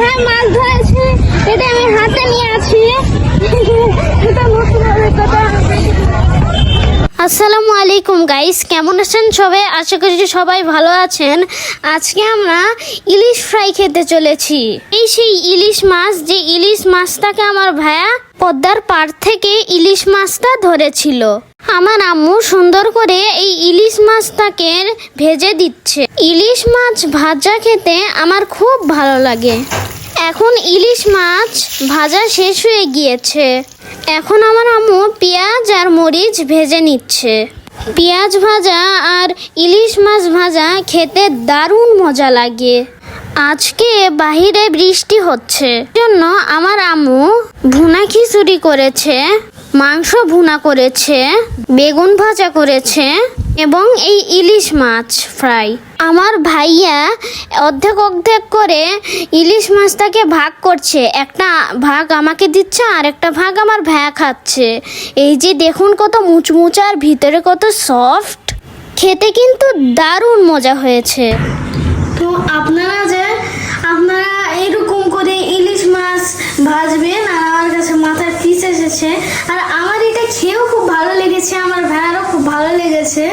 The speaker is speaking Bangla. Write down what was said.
ভাই, মাছ ধরেছে। এটা আমি হাতে নিয়ে আছি। আসসালামু আলাইকুম গাইস কেমন আছেন সবাই? আশা করি যে সবাই ভালো আছেন। আজকে আমরা ইলিশ ফ্রাই খেতে চলেছি। এই সেই ইলিশ মাছ, যে ইলিশ মাছটাকে আমার ভাইয়া পদ্মার পাড় থেকে ইলিশ মাছটা ধরেছিল। আমার আম্মু সুন্দর করে এই ইলিশ মাছটাকে ভেজে দিচ্ছে। ইলিশ মাছ ভাজা খেতে আমার খুব ভালো লাগে। এখন ইলিশ মাছ ভাজা শেষ হয়ে গিয়েছে। এখন আমার আম্মু পেঁয়াজ আর মরিচ ভেজে নিচ্ছে। পেঁয়াজ ভাজা আর ইলিশ মাছ ভাজা খেতে দারুণ মজা লাগে। আজকে বাহিরে বৃষ্টি হচ্ছে। জন্য আমার আম্মু ভুনা খিচুড়ি করেছে, মাংস ভুনা করেছে, বেগুন ভাজা করেছে এবং এই ইলিশ মাছ ফ্রাই। আমার ভাইয়া অর্ধেক অর্ধেক করে ইলিশ মাছটাকে ভাগ করছে। একটা ভাগ আমাকে দিচ্ছে আর একটা ভাগ আমার ভাইয়া খাচ্ছে। এই যে দেখুন কত মুচমুচে আর ভিতরে কত সফট। খেতে কিন্তু দারুণ মজা হয়েছে। তো আপনারা যে, আপনারা এরকম করে ইলিশ মাছ ভাজবেন আর আমার কাছে মাথায় পিস এসেছে। আর আমার এটা খেয়েও খুব ভালো লেগেছে, আমার ভাইয়ারও খুব ভালো লেগেছে।